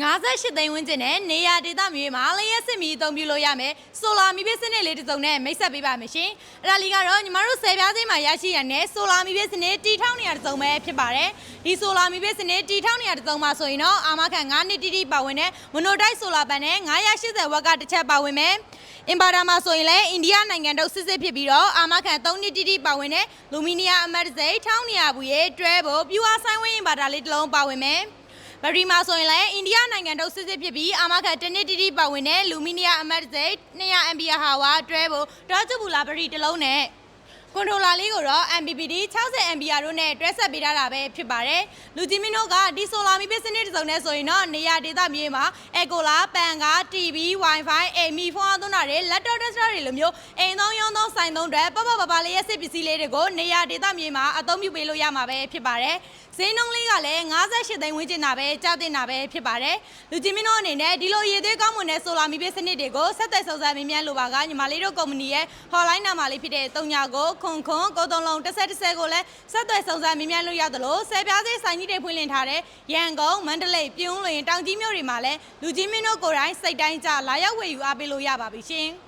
58သိန်းဝန်းကျင်နဲ့နေရာဒေသမြေမှာလျှက်စစ်မီအသုံးပြုလို့ရမယ်ဆိုလာမီးပေးစနစ်လေးတစ်စုံနဲ့မိတ်ဆက်ပေးပါမယ်ရှင်အဲ့ဒါလေးကတော့ညီမတို့ဆယ်ပြားစိမ်းမှာရရှိရတဲ့ဆိုလာမီးပေးစနစ်တီထောင်နေရတစ်စုံပဲဖြစ်ပါတယ်ဒီဆိုလာမီးပေးစနစ်တီထောင်နေရတစ်စုံမှာဆိုရင်တော့အာမခံ9နှစ်တိတိပါဝင်တဲ့မနိုတိုက်ဆိုလာပန်နဲ့980ဝက်ကတစ်ချက်ပါဝင်မယ်အင်ပါဒါမှာဆိုရင်လည်းအိန္ဒိယနိုင်ငံတို့စစ်စစ်ဖြစ်ပြီးတော့အာမခံ3နှစ်တိတိပါဝင်တဲ့လူမီနီယာအမတ်စိတ်ထောင်းနေရဘူးရဲ့တွဲဖို့ပြူအားဆိုင်ဝင်းအင်ပါဒါလေးတစ်လုံးပါဝင်မယ် ဘရီမာဆိုရင်လည်းအိန္ဒိယနိုင်ငံတို့စစ်စစ်ဖြစ်ပြီးအာမခံတနစ်တိတိပါဝင်တဲ့လူမီနီယာအမတ်စိတ်200 MPH ဟာဝါတွဲဖို့ဒေါ်ချဘူလာဘရီတစ်လုံးနဲ့ကွန်ထရိုလာလေးကိုတော့ MPPD 60 MPR တို့နဲ့တွဲဆက်ပေးထားတာပဲဖြစ်ပါတယ်။လူကြီးမင်းတို့ကဒီဆိုလာမီပစ်စနစ်တစ်စုံနဲ့ဆိုရင်တော့နေရာဒေသမြေမှာအကိုလာပန်ကား TV Wi-Fi အိမ်မီ ဖုန်းအသွင်းတာတွေ laptop desktop တွေလိုမျိုးအိမ်သုံးရုံးသုံးဆိုင်သုံးတွေပပပပလေးရဲ့စစ်ပစ္စည်းလေးတွေကိုနေရာဒေသမြေမှာအသုံးပြုပေးလို့ရမှာပဲဖြစ်ပါတယ်။ဈေးနှုန်းလေးကလည်း58သိန်းဝန်းကျင်တာပဲကြောက်တင်တာပဲဖြစ်ပါတယ်။လူကြီးမင်းတို့အနေနဲ့ဒီလိုရည်သွေးကောင်းမွန်တဲ့ဆိုလာမီပစ်စနစ်တွေကိုဆက်သက်စုံစမ်းမြင်မြန်လိုပါကညီမလေးတို့ကုမ္ပဏီရဲ့ hotline နံပါတ်လေးဖြစ်တဲ့39ကိုခွန်ခွန်ကိုသုံးလုံးတစ်ဆက်တစ်ဆက်ကိုလည်းဆက်သွယ်စုံစမ်းမြင်မြန်လို့ရသလိုဆယ်ပြားစေးဆိုင်ကြီးတွေဖွင့်လှစ်ထားတဲ့ရန်ကုန်မန္တလေးပြုံးလွင်တောင်ကြီးမြို့တွေမှာလည်းလူကြီးမင်းတို့ကိုယ်တိုင်စိတ်တိုင်းကြလာရောက်ဝယ်ယူအားပေးလို့ရပါပြီရှင်။